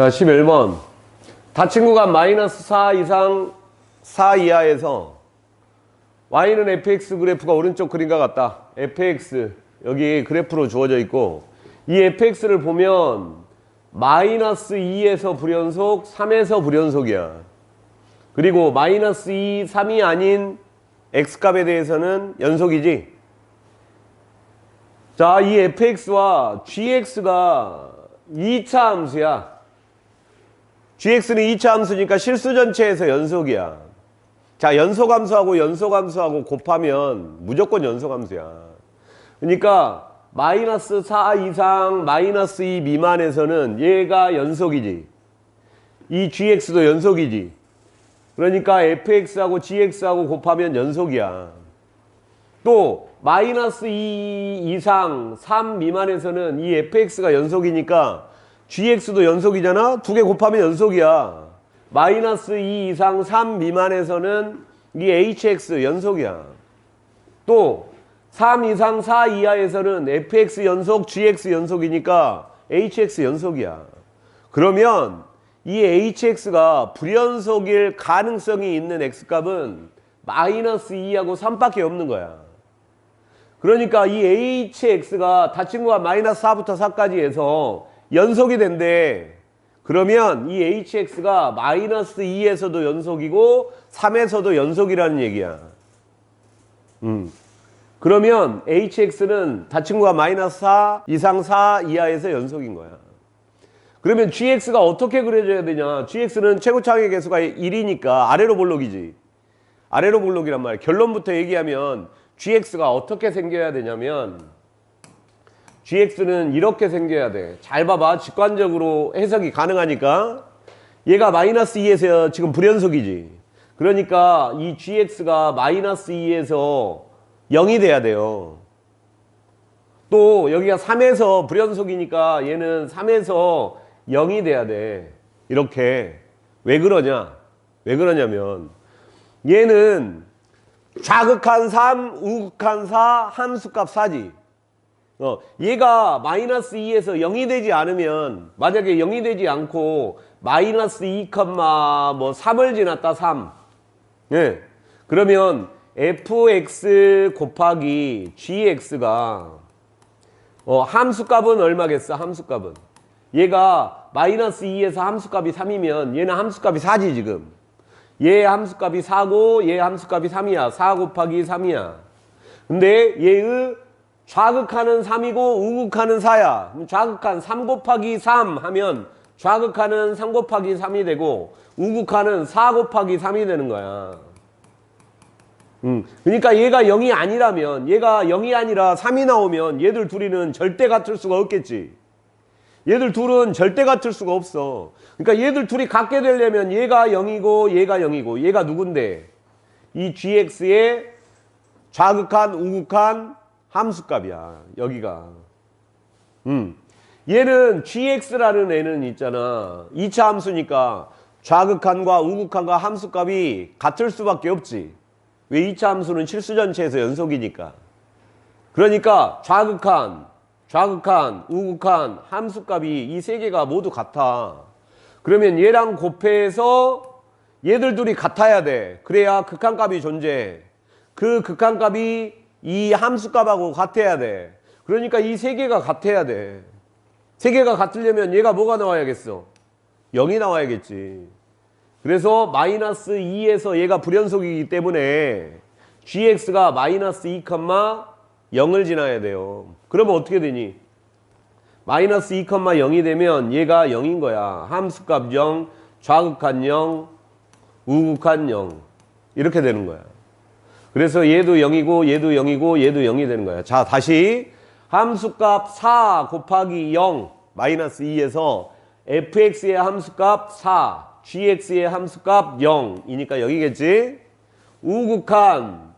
자, 11번. 닫힌 구간 마이너스 4 이상 4 이하에서 y는 fx 그래프가 오른쪽 그림과 같다. fx 여기 그래프로 주어져 있고 이 fx를 보면 마이너스 2에서 불연속, 3에서 불연속이야. 그리고 마이너스 2, 3이 아닌 x값에 대해서는 연속이지. 자, 이 fx와 gx가 2차 함수야. Gx는 2차 함수니까 실수 전체에서 연속이야. 자, 연속 함수하고 곱하면 무조건 연속 함수야. 그러니까 마이너스 4 이상 마이너스 2 미만에서는 얘가 연속이지. 이 gx도 연속이지. 그러니까 fx하고 gx하고 곱하면 연속이야. 또 마이너스 2 이상 3 미만에서는 이 fx가 연속이니까 gx도 연속이잖아. 두 개 곱하면 연속이야. 마이너스 2 이상 3 미만에서는 이 hx 연속이야. 또 3 이상 4 이하에서는 fx 연속, gx 연속이니까 hx 연속이야. 그러면 이 hx가 불연속일 가능성이 있는 x값은 마이너스 2하고 3밖에 없는 거야. 그러니까 이 hx가 거가 마이너스 4부터 4까지 해서 연속이 된대. 그러면 이 hx가 마이너스 2에서도 연속이고 3에서도 연속이라는 얘기야. 음. 그러면 hx는 거가 마이너스 4 이상 4 이하에서 연속인 거야. 그러면 gx가 어떻게 그려져야 되냐? gx는 최고차항의 개수가 1이니까 아래로 볼록이지. 아래로 볼록이란 말이야. 결론부터 얘기하면 gx가 어떻게 생겨야 되냐면 gx는 이렇게 생겨야 돼. 잘 봐봐. 직관적으로 해석이 가능하니까 얘가 마이너스 2에서 지금 불연속이지. 그러니까 이 gx가 마이너스 2에서 0이 돼야 돼요. 또 여기가 3에서 불연속이니까 얘는 3에서 0이 돼야 돼. 이렇게. 왜 그러냐? 왜 그러냐면 얘는 좌극한 3, 우극한 4, 함수값 4지. 어, 얘가 마이너스 2에서 0이 되지 않으면 만약에 0이 되지 않고 마이너스 2, 뭐 3을 지났다 3. 예. 그러면 fx 곱하기 gx가 어, 함수값은 얼마겠어? 함수값은 얘가 마이너스 2에서 함수값이 3이면 얘는 함수값이 4지 지금 얘 함수값이 4고 얘 함수값이 3이야 4 곱하기 3이야 근데 얘의 좌극하는 3이고 우극하는 4야 그럼 좌극한 3 곱하기 3 하면 좌극하는 3 곱하기 3이 되고 우극하는 4 곱하기 3이 되는 거야 음, 그러니까 얘가 0이 아니라면 얘가 0이 아니라 3이 나오면 얘들 둘이는 절대 같을 수가 없겠지. 얘들 둘은 절대 같을 수가 없어. 그러니까 얘들 둘이 같게 되려면 얘가 0이고 얘가 0이고 얘가 누군데? 이 gx의 좌극한 우극한 함수값이야. 여기가. 음. 얘는 gx라는 애는 있잖아. 2차 함수니까 좌극한과 우극한과 함수값이 같을 수밖에 없지. 왜 2차 함수는 실수 전체에서 연속이니까. 그러니까 좌극한, 좌극한, 우극한 함수값이 이 세 개가 모두 같아. 그러면 얘랑 곱해서 얘들 둘이 같아야 돼. 그래야 극한값이 존재해. 그 극한값이 이 함수값하고 같아야 돼. 그러니까 이 세 개가 같아야 돼. 세 개가 같으려면 얘가 뭐가 나와야겠어? 0이 나와야겠지. 그래서 마이너스 2에서 얘가 불연속이기 때문에 gx가 마이너스 2, 0을 지나야 돼요. 그러면 어떻게 되니? 마이너스 2, 0이 되면 얘가 0인 거야. 함수값 0, 좌극한 0, 우극한 0 이렇게 되는 거야. 그래서 얘도 0이고 얘도 0이고 얘도 0이 되는 거야. 자 다시 함수값 4 곱하기 0 마이너스 2에서 fx의 함수값 4 gx의 함수값 0이니까 여기겠지? 우극한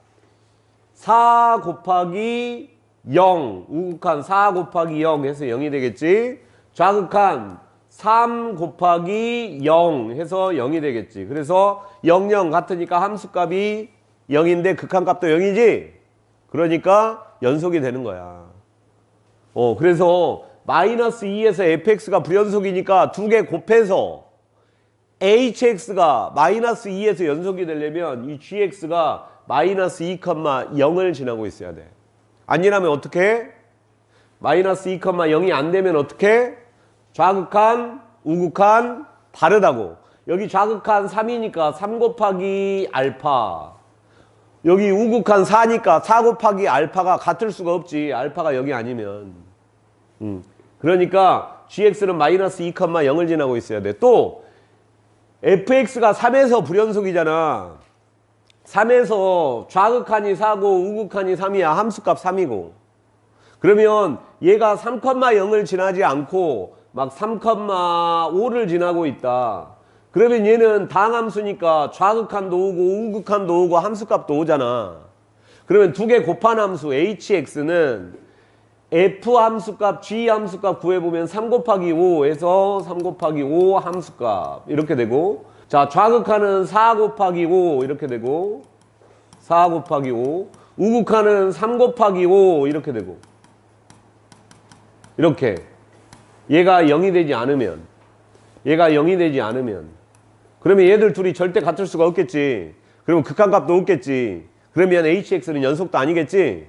4 곱하기 0 우극한 4 곱하기 0 해서 0이 되겠지? 좌극한 3 곱하기 0 해서 0이 되겠지. 그래서 0, 0 같으니까 함수값이 0인데 극한값도 0이지? 그러니까 연속이 되는 거야. 어, 그래서 마이너스 2에서 fx가 불연속이니까 두 개 곱해서 hx가 마이너스 2에서 연속이 되려면 이 gx가 마이너스 2,0을 지나고 있어야 돼. 안 지나면 어떻게? 마이너스 2,0이 안 되면 어떻게? 좌극한, 우극한 다르다고. 여기 좌극한 3이니까 3 곱하기 알파. 여기 우극한 4니까 4 곱하기 알파가 같을 수가 없지. 알파가 여기 아니면. 음. 그러니까 gx는 마이너스 2,0을 지나고 있어야 돼. 또 fx가 3에서 불연속이잖아. 3에서 좌극한이 4고 우극한이 3이야. 함수값 3이고. 그러면 얘가 3,0을 지나지 않고 막 3,5를 지나고 있다. 그러면 얘는 당함수니까 좌극한도 오고 우극한도 오고 함수값도 오잖아. 그러면 두 개 곱한 함수 hx는 f 함수값, g 함수값 구해보면 3 곱하기 5에서 3 곱하기 5 함수값. 이렇게 되고 자 좌극하는 4 곱하기 5 이렇게 되고 4 곱하기 5 우극하는 3 곱하기 5 이렇게 되고. 이렇게. 얘가 0이 되지 않으면 얘가 0이 되지 않으면 그러면 얘들 둘이 절대 같을 수가 없겠지. 그러면 극한값도 없겠지. 그러면 hx는 연속도 아니겠지?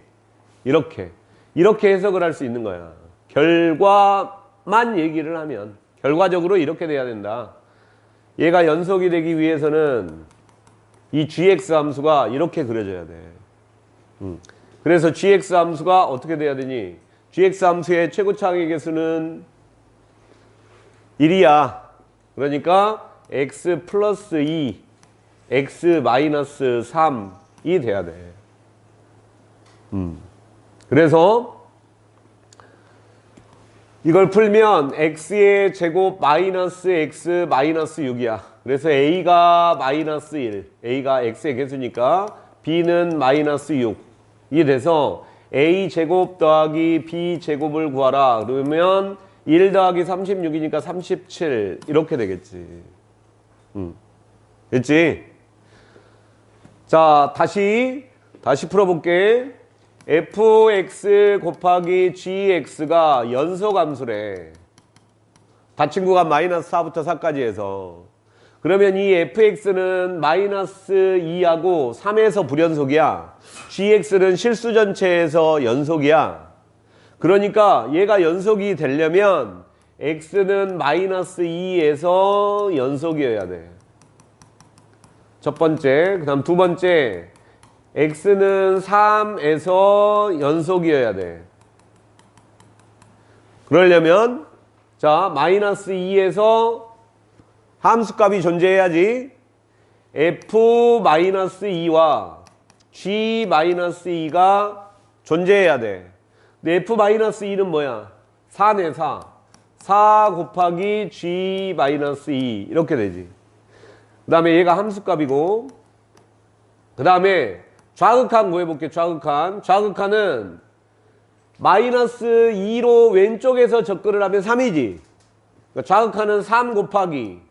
이렇게. 이렇게 해석을 할 수 있는 거야. 결과만 얘기를 하면 결과적으로 이렇게 돼야 된다. 얘가 연속이 되기 위해서는 이 gx 함수가 이렇게 그려져야 돼. 음. 그래서 gx 함수가 어떻게 돼야 되니? Gx 함수의 최고차항의 개수는 1이야. 그러니까 x 플러스 2 x 마이너스 3이 돼야 돼 음. 그래서 이걸 풀면 x의 제곱 마이너스 x 마이너스 6이야. 그래서 a가 마이너스 1, a가 x의 개수니까 b는 마이너스 6이 돼서 a 제곱 더하기 b 제곱을 구하라. 그러면 1 더하기 36이니까 37 이렇게 되겠지. 음. 됐지? 자, 다시 다시 풀어볼게. fx 곱하기 gx가 연소함수래. 닫힌 구간 마이너스 4부터 4까지 해서. 그러면 이 fx는 마이너스 2하고 3에서 불연속이야. gx는 실수 전체에서 연속이야. 그러니까 얘가 연속이 되려면 x는 마이너스 2에서 연속이어야 돼. 첫 번째, 그 다음 두 번째, x는 3에서 연속이어야 돼. 그러려면 자 마이너스 2에서 함수값이 존재해야지 f 마이너스 2와 g 마이너스 2가 존재해야 돼. 근데 f 마이너스 2는 뭐야? 4네 4. 4 곱하기 g 마이너스 2 이렇게 되지. 그 다음에 얘가 함수값이고 그 다음에 좌극한 구해볼게 좌극한 좌극한은 마이너스 2로 왼쪽에서 접근을 하면 3이지. 그러니까 좌극한은 3 곱하기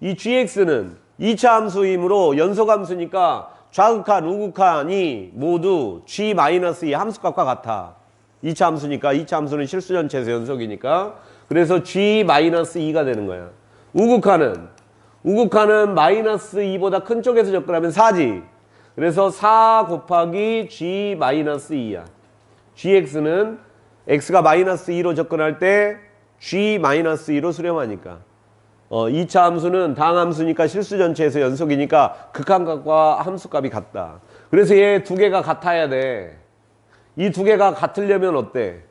이 gx는 2차 함수이므로 연속함수니까 좌극한 우극한이 모두 g 마이너스 2 함수값과 같아. 2차 함수니까 2차 함수는 실수 전체에서 연속이니까 그래서 g 마이너스 2가 되는 거야 우극한은 우극한은 마이너스 2보다 큰 쪽에서 접근하면 4지 그래서 4 곱하기 g 마이너스 2야. gx는 x가 마이너스 2로 접근할 때 g 마이너스 2로 수렴하니까. 어, 2차 함수는 당함수니까 실수 전체에서 연속이니까 극한값과 함수값이 같다. 그래서 얘 두 개가 같아야 돼. 이 두 개가 같으려면 어때?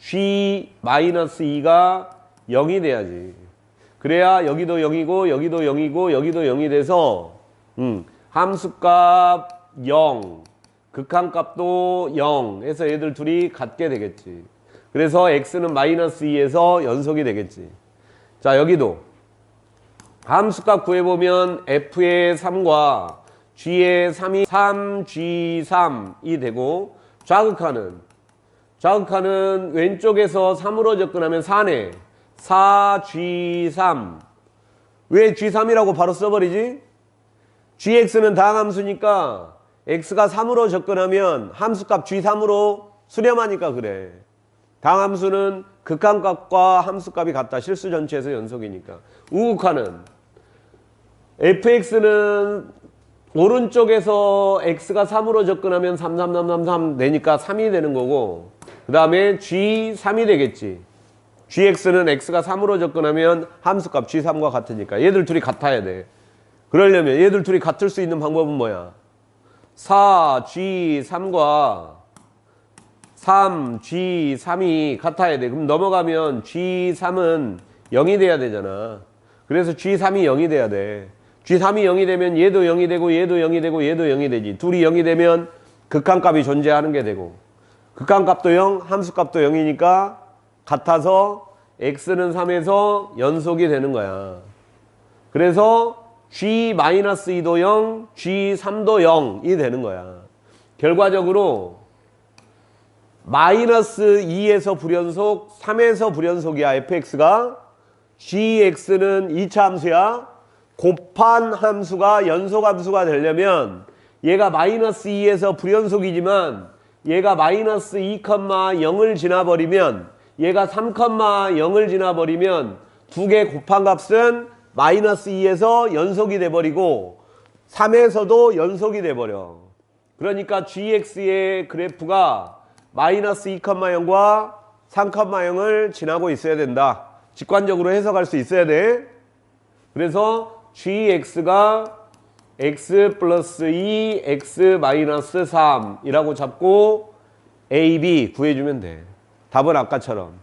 G 마이너스 2가 0이 돼야지. 그래야 여기도 0이고 여기도 0이고 여기도 0이 돼서 음, 함수값 0, 극한값도 0 해서 얘들 둘이 같게 되겠지. 그래서 x는 마이너스 2에서 연속이 되겠지. 자 여기도 함수값 구해보면 f의 3과 g의 3이 3g3이 되고 좌극하는 좌극하는 왼쪽에서 3으로 접근하면 4네 4g3 왜 g3이라고 바로 써버리지? gx는 당함수니까 x가 3으로 접근하면 함수값 g3으로 수렴하니까 그래. 당함수는 극한값과 함수값이 같다. 실수 전체에서 연속이니까. 우극화는 fx는 오른쪽에서 x가 3으로 접근하면 3, 3, 3, 3, 3 되니까 3이 되는 거고 그 다음에 g 3이 되겠지. gx는 x가 3으로 접근하면 함수값 g3과 같으니까 얘들 둘이 같아야 돼. 그러려면 얘들 둘이 같을 수 있는 방법은 뭐야? 4, g3과 3, g3이 같아야 돼. 그럼 넘어가면 g3은 0이 돼야 되잖아. 그래서 g3이 0이 돼야 돼. g3이 0이 되면 얘도 0이 되고 얘도 0이 되고 얘도 0이 되지. 둘이 0이 되면 극한값이 존재하는 게 되고 극한값도 0, 함수값도 0이니까 같아서 x는 3에서 연속이 되는 거야. 그래서 g-2도 0, g3도 0이 되는 거야. 결과적으로 마이너스 2에서 불연속, 3에서 불연속이야, fx가. gx는 2차 함수야. 곱한 함수가 연속 함수가 되려면 얘가 마이너스 2에서 불연속이지만 얘가 마이너스 2,0을 지나버리면 얘가 3,0을 지나버리면 두 개 곱한 값은 마이너스 2에서 연속이 돼버리고 3에서도 연속이 돼버려. 그러니까 gx의 그래프가 마이너스 2,0과 3,0을 지나고 있어야 된다. 직관적으로 해석할 수 있어야 돼. 그래서 gx가 x 플러스 2, x 마이너스 3이라고 잡고 a, b 구해주면 돼. 답은 아까처럼.